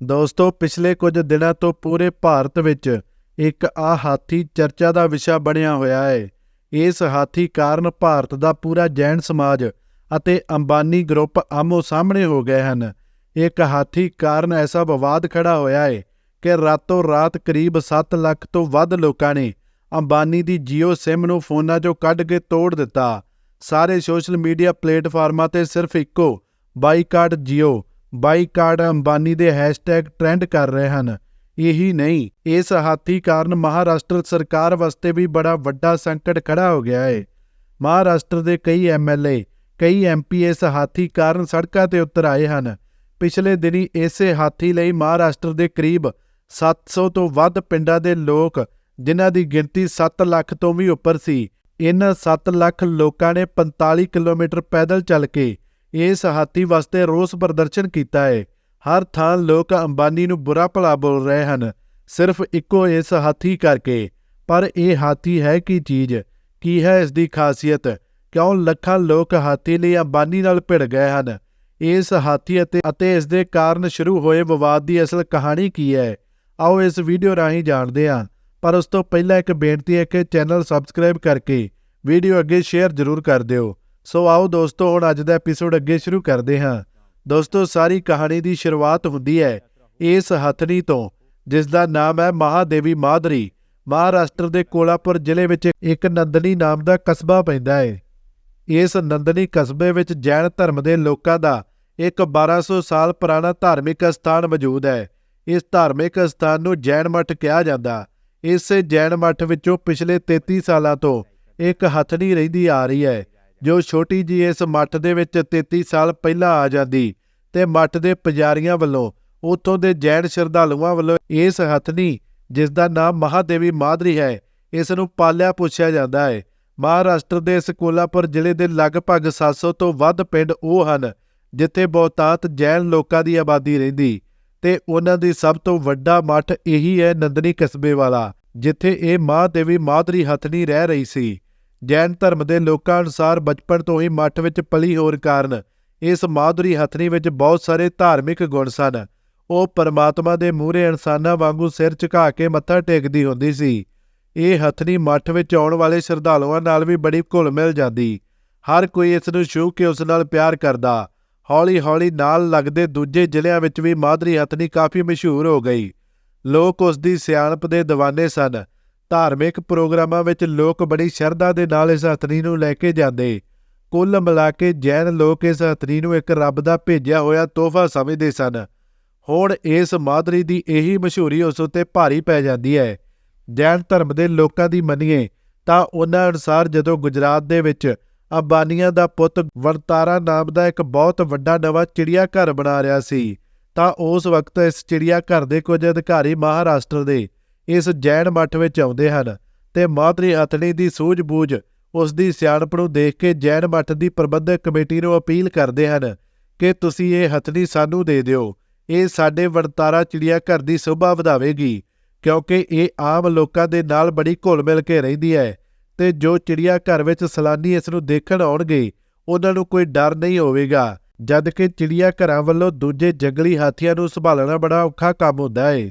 ਦੋਸਤੋ, ਪਿਛਲੇ ਕੁਝ ਦਿਨਾਂ ਤੋਂ ਪੂਰੇ ਭਾਰਤ ਵਿੱਚ ਇੱਕ ਆ ਹਾਥੀ ਚਰਚਾ ਦਾ ਵਿਸ਼ਾ ਬਣਿਆ ਹੋਇਆ ਹੈ ਇਸ ਹਾਥੀ ਕਾਰਨ ਭਾਰਤ ਦਾ ਪੂਰਾ ਜੈਨ ਸਮਾਜ ਅਤੇ ਅੰਬਾਨੀ ਗਰੁੱਪ ਆਮੋ ਸਾਹਮਣੇ ਹੋ ਗਏ ਹਨ। ਇੱਕ ਹਾਥੀ ਕਾਰਨ ਐਸਾ ਵਿਵਾਦ ਖੜਾ ਹੋਇਆ ਹੈ ਕਿ ਰਾਤੋਂ ਰਾਤ ਕਰੀਬ 7 ਲੱਖ ਤੋਂ ਵੱਧ ਲੋਕਾਂ ਨੇ ਅੰਬਾਨੀ ਦੀ ਜੀਓ ਸਿਮ ਨੂੰ ਫੋਨਾਂ 'ਚੋਂ ਕੱਢ ਕੇ ਤੋੜ ਦਿੱਤਾ। ਸਾਰੇ ਸੋਸ਼ਲ ਮੀਡੀਆ ਪਲੇਟਫਾਰਮਾਂ ਤੇ ਸਿਰਫ ਇੱਕੋ ਬਾਈਕਾਟ ਜੀਓ ਬਾਈਕਾਟ ਅੰਬਾਨੀ ਦੇ ਹੈਸ਼ਟੈਗ ਟ੍ਰੈਂਡ ਕਰ ਰਹੇ ਹਨ। ਇਹੀ ਨਹੀਂ, ਇਸ ਹਾਥੀ ਕਾਰਨ ਮਹਾਰਾਸ਼ਟਰ ਸਰਕਾਰ ਵਾਸਤੇ ਵੀ ਬੜਾ ਵੱਡਾ ਸੰਕਟ ਖੜਾ ਹੋ ਗਿਆ ਹੈ ਮਹਾਰਾਸ਼ਟਰ ਦੇ ਕਈ ਐਮਐਲਏ ਕਈ ਐਮਪੀ ਇਸ ਹਾਥੀ ਕਾਰਨ ਸੜਕਾਂ ਤੇ ਉਤਰ ਆਏ ਹਨ। ਪਿਛਲੇ ਦਿਨੀ ਇਸੇ ਹਾਥੀ ਲਈ ਮਹਾਰਾਸ਼ਟਰ ਦੇ ਕਰੀਬ 700 ਤੋਂ ਵੱਧ ਪਿੰਡਾਂ ਦੇ ਲੋਕ, ਜਿਨ੍ਹਾਂ ਦੀ ਗਿਣਤੀ 7 ਲੱਖ ਤੋਂ ਵੀ ਉੱਪਰ ਸੀ ਇਹਨਾਂ 7 ਲੱਖ ਲੋਕਾਂ ਨੇ 45 ਕਿਲੋਮੀਟਰ ਪੈਦਲ ਚੱਲ ਕੇ ਇਸ ਹਾਥੀ ਵਾਸਤੇ ਰੋਸ ਪ੍ਰਦਰਸ਼ਨ ਕੀਤਾ ਹੈ ਹਰ ਥਾਂ ਲੋਕ ਅੰਬਾਨੀ ਨੂੰ ਬੁਰਾ ਭਲਾ ਬੋਲ ਰਹੇ ਹਨ। ਸਿਰਫ ਇੱਕੋ ਇਸ ਹਾਥੀ ਕਰਕੇ। ਪਰ ਇਹ ਹਾਥੀ ਹੈ ਕੀ ਚੀਜ਼? ਕੀ ਹੈ ਇਸ ਦੀ ਖਾਸੀਅਤ? ਕਿਉਂ ਲੱਖਾਂ ਲੋਕ ਹਾਥੀ ਲਈ ਅੰਬਾਨੀ ਨਾਲ ਭਿੜ ਗਏ ਹਨ? ਇਸ ਹਾਥੀ ਅਤੇ ਅਤੇ ਇਸ ਦੇ ਕਾਰਨ ਸ਼ੁਰੂ ਹੋਏ ਵਿਵਾਦ ਦੀ ਅਸਲ ਕਹਾਣੀ ਕੀ ਹੈ? ਆਓ ਇਸ ਵੀਡੀਓ ਰਾਹੀਂ ਜਾਣਦੇ ਹਾਂ। ਪਰ ਉਸ ਤੋਂ ਪਹਿਲਾਂ ਇੱਕ ਬੇਨਤੀ ਹੈ ਕਿ ਚੈਨਲ ਸਬਸਕ੍ਰਾਈਬ ਕਰਕੇ ਵੀਡੀਓ ਅੱਗੇ ਸ਼ੇਅਰ ਜ਼ਰੂਰ ਕਰ ਦਿਓ। ਸੋ ਆਓ ਦੋਸਤੋ, ਹੁਣ ਅੱਜ ਦਾ ਐਪੀਸੋਡ ਅੱਗੇ ਸ਼ੁਰੂ ਕਰਦੇ ਹਾਂ। ਦੋਸਤੋ, ਸਾਰੀ ਕਹਾਣੀ ਦੀ ਸ਼ੁਰੂਆਤ ਹੁੰਦੀ ਹੈ ਇਸ ਹਥਨੀ ਤੋਂ ਜਿਸ ਦਾ ਨਾਮ ਹੈ ਮਹਾਦੇਵੀ ਮਾਦਰੀ। ਮਹਾਰਾਸ਼ਟਰ ਦੇ ਕੋਲਾਪੁਰ ਜ਼ਿਲ੍ਹੇ ਵਿੱਚ ਇੱਕ ਨੰਦਨੀ ਨਾਮ ਦਾ ਕਸਬਾ ਪੈਂਦਾ ਹੈ। ਇਸ ਨੰਦਨੀ ਕਸਬੇ ਵਿੱਚ ਜੈਨ ਧਰਮ ਦੇ ਲੋਕਾਂ ਦਾ ਇੱਕ 1200 ਸਾਲ ਪੁਰਾਣਾ ਧਾਰਮਿਕ ਸਥਾਨ ਮੌਜੂਦ ਹੈ। ਇਸ ਧਾਰਮਿਕ ਸਥਾਨ ਨੂੰ ਜੈਨ ਮੱਠ ਕਿਹਾ ਜਾਂਦਾ। ਇਸ ਜੈਨ ਮੱਠ ਵਿੱਚੋਂ ਪਿਛਲੇ 33 ਸਾਲਾਂ ਤੋਂ ਇੱਕ ਹਥਨੀ ਰਹਿੰਦੀ ਆ ਰਹੀ ਹੈ। ਜੋ ਛੋਟੀ ਜੀ ਇਸ ਮੱਠ ਦੇ ਵਿੱਚ 33 ਸਾਲ ਪਹਿਲਾਂ ਆ ਜਾਂਦੀ ਤੇ ਮੱਠ ਦੇ ਪੁਜਾਰੀਆਂ ਵੱਲੋਂ ਉਥੋਂ ਦੇ ਜੈਨ ਸ਼ਰਧਾਲੂਆਂ ਵੱਲੋਂ ਇਸ ਹਥਨੀ ਜਿਸ ਦਾ ਨਾਮ ਮਹਾਦੇਵੀ ਮਾਦਰੀ ਹੈ, ਇਸ ਨੂੰ ਪਾਲਿਆ ਪੁੱਛਿਆ ਜਾਂਦਾ ਹੈ। ਮਹਾਰਾਸ਼ਟਰ ਦੇ ਇਸ ਕੋਲਾਪੁਰ ਜ਼ਿਲ੍ਹੇ ਦੇ ਲਗਭਗ 700 ਤੋਂ ਵੱਧ ਪਿੰਡ ਉਹ ਹਨ, ਜਿੱਥੇ ਬਹੁਤਾਤ ਜੈਨ ਲੋਕਾਂ ਦੀ ਆਬਾਦੀ ਰਹਿੰਦੀ ਤੇ ਉਹਨਾਂ ਦੀ ਸਭ ਤੋਂ ਵੱਡਾ ਮੱਠ ਇਹੀ ਹੈ ਨੰਦਨੀ ਕਸਬੇ ਵਾਲਾ, ਜਿੱਥੇ ਇਹ ਮਹਾਦੇਵੀ ਮਾਦਰੀ ਹਥਨੀ ਰਹਿ ਰਹੀ ਸੀ। ਜੈਨ ਧਰਮ ਦੇ ਲੋਕਾਂ ਅਨੁਸਾਰ ਬਚਪਨ ਤੋਂ ਹੀ ਮੱਠ ਵਿੱਚ ਪਲੀ ਹੋਣ ਕਾਰਨ ਇਸ ਮਾਧੁਰੀ ਹਥਨੀ ਵਿੱਚ ਬਹੁਤ ਸਾਰੇ ਧਾਰਮਿਕ ਗੁਣ ਸਨ। ਉਹ ਪਰਮਾਤਮਾ ਦੇ ਮੂਹਰੇ ਇਨਸਾਨਾਂ ਵਾਂਗੂ ਸਿਰ ਝੁਕਾ ਕੇ ਮੱਥਾ ਟੇਕਦੀ ਹੁੰਦੀ ਸੀ। ਇਹ ਹਥਨੀ ਮੱਠ ਵਿੱਚ ਆਉਣ ਵਾਲੇ ਸ਼ਰਧਾਲੂਆਂ ਨਾਲ ਵੀ ਬੜੀ ਘੁਲ ਮਿਲ ਜਾਂਦੀ। ਹਰ ਕੋਈ ਇਸ ਨੂੰ ਛੂਹ ਕੇ ਉਸ ਨਾਲ ਪਿਆਰ ਕਰਦਾ। ਹੌਲੀ-ਹੌਲੀ ਨਾਲ ਲੱਗਦੇ ਦੂਜੇ ਜ਼ਿਲ੍ਹਿਆਂ ਵਿੱਚ ਵੀ ਮਾਦਰੀ ਹਥਨੀ ਕਾਫੀ ਮਸ਼ਹੂਰ ਹੋ ਗਈ। ਲੋਕ ਉਸ ਦੀ ਸਿਆਣਪ ਦੇ دیਵਾਨੇ ਸਨ। ਧਾਰਮਿਕ ਪ੍ਰੋਗਰਾਮਾਂ ਵਿੱਚ ਲੋਕ ਬੜੀ ਸ਼ਰਧਾ ਦੇ ਨਾਲ ਇਸ ਹਥਨੀ ਨੂੰ ਲੈ ਕੇ ਜਾਂਦੇ। ਕੁੱਲ ਮਿਲਾ ਕੇ ਜੈਨ ਲੋਕ ਇਸ ਹਥਨੀ ਨੂੰ ਇੱਕ ਰੱਬ ਦਾ ਭੇਜਿਆ ਹੋਇਆ ਤੋਹਫਾ ਸਮਝਦੇ ਸਨ। ਹੁਣ ਇਸ ਮਾਦਰੀ ਦੀ ਇਹੀ ਮਸ਼ਹੂਰੀ ਉਸ ਉੱਤੇ ਭਾਰੀ ਪੈ ਜਾਂਦੀ ਹੈ। ਜੈਨ ਧਰਮ ਦੇ ਲੋਕਾਂ ਦੀ ਮੰਨੀਏ ਤਾਂ ਉਹਨਾਂ ਅਨੁਸਾਰ ਜਦੋਂ ਗੁਜਰਾਤ ਦੇ ਵਿੱਚ ਅੰਬਾਨੀਆਂ ਦਾ ਪੁੱਤ ਵਰਤਾਰਾ ਨਾਮ ਦਾ ਇੱਕ ਬਹੁਤ ਵੱਡਾ ਨਵਾਂ ਚਿੜੀਆ ਘਰ ਬਣਾ ਰਿਹਾ ਸੀ, ਤਾਂ ਉਸ ਵਕਤ ਇਸ ਚਿੜੀਆ ਘਰ ਦੇ ਕੁਝ ਅਧਿਕਾਰੀ ਮਹਾਰਾਸ਼ਟਰ ਦੇ ਇਸ ਜੈਨ ਮੱਠ ਵਿੱਚ ਆਉਂਦੇ ਹਨ ਤੇ ਮਾਦਰੀ ਹਥਨੀ ਦੀ ਸੂਝ-ਬੂਝ ਉਸ ਦੀ ਸਿਆਣਪ ਨੂੰ ਦੇਖ ਕੇ ਜੈਨ ਮੱਠ ਦੀ ਪ੍ਰਬੰਧਕ ਕਮੇਟੀ ਨੂੰ ਅਪੀਲ ਕਰਦੇ ਹਨ ਕਿ ਤੁਸੀਂ ਇਹ ਹਥਨੀ ਸਾਨੂੰ ਦੇ ਦਿਓ। ਇਹ ਸਾਡੇ ਵਰਤਾਰਾ ਚਿੜੀਆ ਘਰ ਦੀ ਸ਼ੋਭਾ ਵਧਾਵੇਗੀ, ਕਿਉਂਕਿ ਇਹ ਆਮ ਲੋਕਾਂ ਦੇ ਨਾਲ ਬੜੀ ਘੁਲ ਮਿਲ ਕੇ ਰਹਿੰਦੀ ਹੈ ਤੇ ਜੋ ਚਿੜੀਆ ਘਰ ਵਿੱਚ ਸਲਾਨੀ ਇਸ ਨੂੰ ਦੇਖਣ ਆਉਣਗੇ, ਉਹਨਾਂ ਨੂੰ ਕੋਈ ਡਰ ਨਹੀਂ ਹੋਵੇਗਾ, ਜਦ ਕਿ ਚਿੜੀਆ ਘਰਾਂ ਵੱਲੋਂ ਦੂਜੇ ਜੰਗਲੀ ਹਾਥੀਆਂ ਨੂੰ ਸੰਭਾਲਣਾ ਬੜਾ ਔਖਾ ਕੰਮ ਹੁੰਦਾ ਹੈ।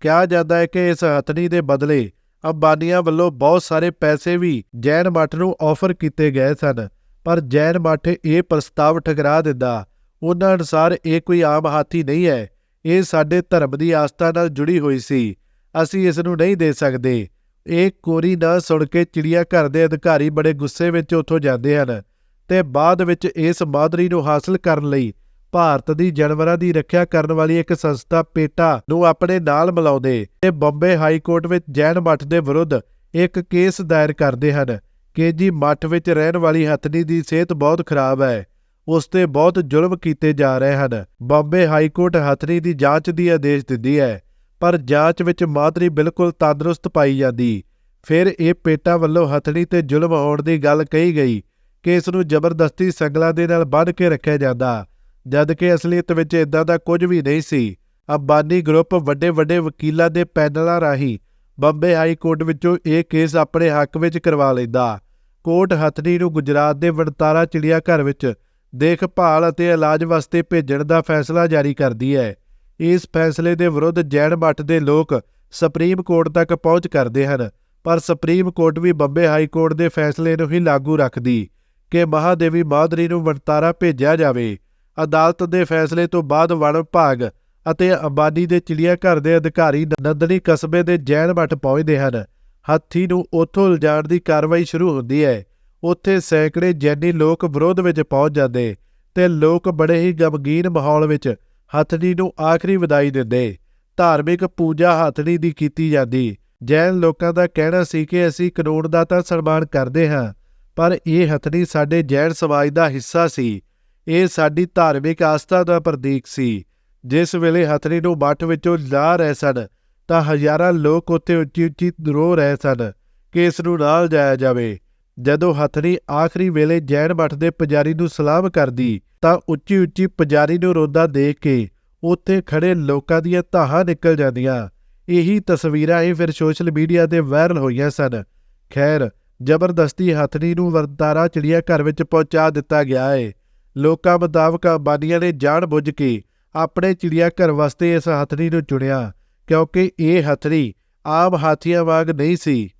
ਕਿਹਾ ਜਾਂਦਾ ਹੈ ਕਿ ਇਸ ਹਥਨੀ ਦੇ ਬਦਲੇ ਅੰਬਾਨੀਆਂ ਵੱਲੋਂ ਬਹੁਤ ਸਾਰੇ ਪੈਸੇ ਵੀ ਜੈਨ ਮੱਠ ਨੂੰ ਆਫਰ ਕੀਤੇ ਗਏ ਸਨ, ਪਰ ਜੈਨ ਮੱਠ ਇਹ ਪ੍ਰਸਤਾਵ ਠਕਰਾ ਦਿੰਦਾ, ਉਹਨਾਂ ਅਨੁਸਾਰ ਇਹ ਕੋਈ ਆਮ ਹਾਥੀ ਨਹੀਂ ਹੈ, ਇਹ ਸਾਡੇ ਧਰਮ ਦੀ ਆਸਥਾ ਨਾਲ ਜੁੜੀ ਹੋਈ ਸੀ, ਅਸੀਂ ਇਸ ਨੂੰ ਨਹੀਂ ਦੇ ਸਕਦੇ। ਇਹ ਕੋਰੀ ਨਾ ਸੁਣ ਕੇ ਚਿੜੀਆ ਘਰ ਦੇ ਅਧਿਕਾਰੀ ਬੜੇ ਗੁੱਸੇ ਵਿੱਚ ਉੱਥੋਂ ਜਾਂਦੇ ਹਨ ਤੇ ਬਾਅਦ ਵਿੱਚ ਇਸ ਮਾਦਰੀ ਨੂੰ ਹਾਸਲ ਕਰਨ ਲਈ ਭਾਰਤ ਦੀ ਜਾਨਵਰਾਂ ਦੀ ਰੱਖਿਆ ਕਰਨ ਵਾਲੀ ਇੱਕ ਸੰਸਥਾ ਪੇਟਾ ਨੂੰ ਆਪਣੇ ਨਾਲ ਮਿਲਾਉਂਦੇ ਤੇ ਬੰਬੇ ਹਾਈ ਕੋਰਟ ਵਿੱਚ ਜੈਨ ਮੱਠ ਦੇ ਵਿਰੁੱਧ ਇੱਕ ਕੇਸ ਦਾਇਰ ਕਰਦੇ ਹਨ। ਕਿ ਜੀ ਮੱਠ ਵਿੱਚ ਰਹਿਣ ਵਾਲੀ ਹਥਨੀ ਦੀ ਸਿਹਤ ਬਹੁਤ ਖਰਾਬ ਹੈ। ਉਸ ਤੇ ਬਹੁਤ ਜ਼ੁਲਮ ਕੀਤੇ ਜਾ ਰਹੇ ਹਨ। ਬੰਬੇ ਹਾਈ ਕੋਰਟ ਹਥਨੀ ਦੀ ਜਾਂਚ ਦੀ ਆਦੇਸ਼ ਦਿੰਦੀ ਹੈ, ਪਰ ਜਾਂਚ ਵਿੱਚ ਮਾਦਰੀ ਬਿਲਕੁਲ ਤੰਦਰੁਸਤ ਪਾਈ ਜਾਂਦੀ। ਫਿਰ ਇਹ ਪੇਟਾ ਵੱਲੋਂ ਹਥਨੀ ਤੇ ਜ਼ੁਲਮ ਹੋਣ ਦੀ ਗੱਲ ਕਹੀ ਗਈ। ਕਿ ਇਸ ਨੂੰ ਜ਼ਬਰਦਸਤੀ ਸੰਗਲਾਂ ਦੇ ਨਾਲ ਬੰਨ੍ਹ ਕੇ ਰੱਖਿਆ ਜਾਂਦਾ। ਜਦ ਕਿ ਅਸਲੀਅਤ ਵਿੱਚ ਇਦਾਂ ਦਾ ਕੁਝ ਵੀ ਨਹੀਂ ਸੀ, ਅੰਬਾਨੀ ਗਰੁੱਪ ਵੱਡੇ ਵੱਡੇ ਵਕੀਲਾਂ ਦੇ ਪੈਨਲਾਂ ਰਾਹੀਂ ਬੰਬੇ ਹਾਈ ਕੋਰਟ ਵਿੱਚੋਂ ਇਹ ਕੇਸ ਆਪਣੇ ਹੱਕ ਵਿੱਚ ਕਰਵਾ ਲੈਂਦਾ। ਕੋਰਟ ਹਥਨੀ ਨੂੰ ਗੁਜਰਾਤ ਦੇ ਵਣਤਾਰਾ ਚਿੜੀਆ ਘਰ ਵਿੱਚ ਦੇਖਭਾਲ ਅਤੇ ਇਲਾਜ ਵਾਸਤੇ ਭੇਜਣ ਦਾ ਫੈਸਲਾ ਜਾਰੀ ਕਰਦੀ ਹੈ। ਇਸ ਫੈਸਲੇ ਦੇ ਵਿਰੁੱਧ ਜੈਨ ਮੱਠ ਦੇ ਲੋਕ ਸੁਪਰੀਮ ਕੋਰਟ ਤੱਕ ਪਹੁੰਚ ਕਰਦੇ ਹਨ, ਪਰ ਸੁਪਰੀਮ ਕੋਰਟ ਵੀ ਬੰਬੇ ਹਾਈ ਕੋਰਟ ਦੇ ਫੈਸਲੇ ਨੂੰ ਹੀ ਲਾਗੂ ਰੱਖਦੀ ਕਿ ਮਹਾਦੇਵੀ ਮਾਦਰੀ ਨੂੰ ਵਰਤਾਰਾ ਭੇਜਿਆ ਜਾਵੇ। ਅਦਾਲਤ ਦੇ ਫੈਸਲੇ ਤੋਂ ਬਾਅਦ ਵਣ ਵਿਭਾਗ ਅਤੇ ਅੰਬਾਨੀ ਦੇ ਚਿੜੀਆ ਘਰ ਦੇ ਅਧਿਕਾਰੀ ਨੰਦਨੀ ਕਸਬੇ ਦੇ ਜੈਨ ਮੱਠ ਪਹੁੰਚਦੇ ਹਨ। ਹਾਥੀ ਨੂੰ ਉੱਥੋਂ ਲਿਜਾਣ ਦੀ ਕਾਰਵਾਈ ਸ਼ੁਰੂ ਹੁੰਦੀ ਹੈ। ਉੱਥੇ ਸੈਂਕੜੇ ਜੈਨੀ ਲੋਕ ਵਿਰੋਧ ਵਿੱਚ ਪਹੁੰਚ ਜਾਂਦੇ ਤੇ ਲੋਕ ਬੜੇ ਹੀ ਗਮਗੀਨ ਮਾਹੌਲ ਵਿੱਚ ਹਥਨੀ ਨੂੰ ਆਖਰੀ ਵਿਦਾਈ ਦਿੰਦੇ। ਧਾਰਮਿਕ ਪੂਜਾ ਹਥਨੀ ਦੀ ਕੀਤੀ ਜਾਂਦੀ। ਜੈਨ ਲੋਕਾਂ ਦਾ ਕਹਿਣਾ ਸੀ ਕਿ ਅਸੀਂ ਕਾਨੂੰਨ ਦਾ ਤਾਂ ਸਨਮਾਨ ਕਰਦੇ ਹਾਂ, ਪਰ ਇਹ ਹਥਨੀ ਸਾਡੇ ਜੈਨ ਸਮਾਜ ਦਾ ਹਿੱਸਾ ਸੀ। ਇਹ ਸਾਡੀ ਧਾਰਮਿਕ ਆਸਥਾ ਦਾ ਪ੍ਰਤੀਕ ਸੀ। ਜਿਸ ਵੇਲੇ ਹਥਨੀ ਨੂੰ ਮੱਠ ਵਿੱਚੋਂ ਲਾ ਰਹੇ ਸਨ, ਤਾਂ ਹਜ਼ਾਰਾਂ ਲੋਕ ਉੱਥੇ ਉੱਚੀ ਉੱਚੀ ਰੋ ਰਹੇ ਸਨ ਕਿ ਇਸ ਨੂੰ ਨਾਲ ਜਾਇਆ ਜਾਵੇ। ਜਦੋਂ ਹਥਨੀ ਆਖਰੀ ਵੇਲੇ ਜੈਨ ਮੱਠ ਦੇ ਪੁਜਾਰੀ ਨੂੰ ਸਲਾਮ ਕਰਦੀ, ਤਾਂ ਉੱਚੀ ਉੱਚੀ ਪੁਜਾਰੀ ਨੂੰ ਰੋਂਦਾ ਦੇਖ ਕੇ ਉੱਥੇ ਖੜੇ ਲੋਕਾਂ ਦੀਆਂ ਧਾਹਾਂ ਨਿਕਲ ਜਾਂਦੀਆਂ। ਇਹੀ ਤਸਵੀਰਾਂ ਇਹ ਫਿਰ ਸੋਸ਼ਲ ਮੀਡੀਆ ਤੇ ਵਾਇਰਲ ਹੋਈਆਂ ਸਨ। ਖੈਰ, ਜ਼ਬਰਦਸਤੀ ਹਥਨੀ ਨੂੰ ਵਰਤਾਰਾ ਚਿੜੀਆ ਘਰ ਵਿੱਚ ਪਹੁੰਚਾ ਦਿੱਤਾ ਗਿਆ ਹੈ ਲੋਕਾਂ ਮੁਤਾਬਕ ਅੰਬਾਨੀਆਂ ਨੇ ਜਾਣ ਬੁੱਝ ਕੇ ਆਪਣੇ ਚਿੜੀਆ ਘਰ ਵਾਸਤੇ ਇਸ ਹਥਨੀ ਨੂੰ ਚੁਣਿਆ, ਕਿਉਂਕਿ ਇਹ ਹਥਨੀ ਆਮ ਹਾਥੀਆਂ ਵਾਂਗ ਨਹੀਂ ਸੀ।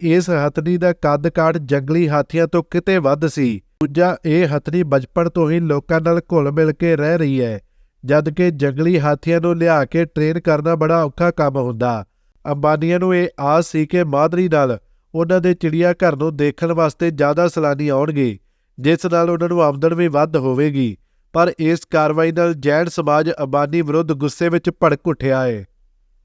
ਇਸ ਹਥਨੀ ਦਾ ਕੱਦ ਕਾਠ ਜੰਗਲੀ ਹਾਥੀਆਂ ਤੋਂ ਕਿਤੇ ਵੱਧ ਸੀ। ਦੂਜਾ, ਇਹ ਹਥਨੀ ਬਚਪਨ ਤੋਂ ਹੀ ਲੋਕਾਂ ਨਾਲ ਘੁਲ ਮਿਲ ਕੇ ਰਹਿ ਰਹੀ ਹੈ ਜਦ ਕਿ ਜੰਗਲੀ ਹਾਥੀਆਂ ਨੂੰ ਲਿਆ ਕੇ ਟ੍ਰੇਨ ਕਰਨਾ ਬੜਾ ਔਖਾ ਕੰਮ ਹੁੰਦਾ। ਅੰਬਾਨੀਆਂ ਨੂੰ ਇਹ ਆਸ ਸੀ ਕਿ ਮਾਦਰੀ ਨਾਲ ਉਹਨਾਂ ਦੇ ਚਿੜੀਆ ਘਰ ਨੂੰ ਦੇਖਣ ਵਾਸਤੇ ਜ਼ਿਆਦਾ ਸੈਲਾਨੀ ਆਉਣਗੇ। ਜਿਸ ਨਾਲ ਉਹਨਾਂ ਨੂੰ ਆਮਦਨ ਵੀ ਵੱਧ ਹੋਵੇਗੀ, ਪਰ ਇਸ ਕਾਰਵਾਈ ਨਾਲ ਜੈਨ ਸਮਾਜ ਅਬਾਨੀ ਵਿਰੁੱਧ ਗੁੱਸੇ ਵਿੱਚ ਭੜਕ ਉੱਠਿਆ ਹੈ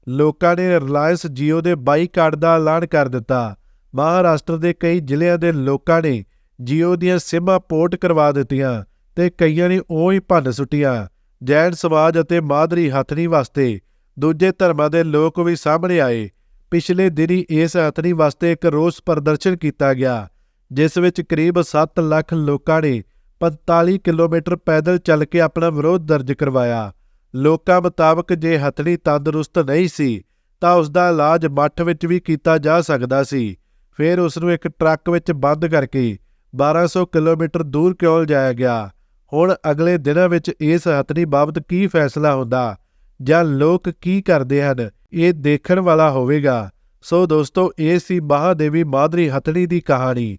ਲੋਕਾਂ ਨੇ ਰਿਲਾਇੰਸ ਜੀਓ ਦੇ ਬਾਈਕਾਟ ਦਾ ਐਲਾਨ ਕਰ ਦਿੱਤਾ। ਮਹਾਰਾਸ਼ਟਰ ਦੇ ਕਈ ਜ਼ਿਲ੍ਹਿਆਂ ਦੇ ਲੋਕਾਂ ਨੇ ਜੀਓ ਦੀਆਂ ਸਿਮਾਂ ਪੋਰਟ ਕਰਵਾ ਦਿੱਤੀਆਂ ਤੇ ਕਈਆਂ ਨੇ ਉਹ ਹੀ ਭੰਨ ਸੁੱਟੀਆਂ। ਜੈਨ ਸਮਾਜ ਅਤੇ ਮਾਦਰੀ ਹਥਨੀ ਵਾਸਤੇ ਦੂਜੇ ਧਰਮਾਂ ਦੇ ਲੋਕ ਵੀ ਸਾਹਮਣੇ ਆਏ। ਪਿਛਲੇ ਦਿਨੀ ਇਸ ਹਥਨੀ ਵਾਸਤੇ ਇੱਕ ਰੋਸ ਪ੍ਰਦਰਸ਼ਨ ਕੀਤਾ ਗਿਆ। ਜਿਸ ਵਿੱਚ ਕਰੀਬ 7 ਲੱਖ ਲੋਕਾਂ ਨੇ 45 ਕਿਲੋਮੀਟਰ ਪੈਦਲ ਚੱਲ ਕੇ ਆਪਣਾ ਵਿਰੋਧ ਦਰਜ ਕਰਵਾਇਆ। ਲੋਕਾਂ ਮੁਤਾਬਕ ਜੇ ਹਥਨੀ ਤੰਦਰੁਸਤ ਨਹੀਂ ਸੀ, ਤਾਂ ਉਸ ਦਾ ਇਲਾਜ ਮੱਠ ਵਿੱਚ ਵੀ ਕੀਤਾ ਜਾ ਸਕਦਾ ਸੀ। ਫਿਰ ਉਸ ਨੂੰ ਇੱਕ ਟਰੱਕ ਵਿੱਚ ਬੰਦ ਕਰਕੇ 1200 ਕਿਲੋਮੀਟਰ ਦੂਰ ਕਿਉਂ ਲਿਜਾਇਆ ਗਿਆ? ਹੁਣ ਅਗਲੇ ਦਿਨਾਂ ਵਿੱਚ ਇਸ ਹਥਨੀ ਬਾਬਤ ਕੀ ਫੈਸਲਾ ਹੁੰਦਾ? ਜਾਂ ਲੋਕ ਕੀ ਕਰਦੇ ਹਨ? ਇਹ ਦੇਖਣ ਵਾਲਾ ਹੋਵੇਗਾ। ਸੋ ਦੋਸਤੋ, ਇਹ ਸੀ ਮਹਾਦੇਵੀ ਮਾਦਰੀ ਹਥਨੀ ਦੀ ਕਹਾਣੀ।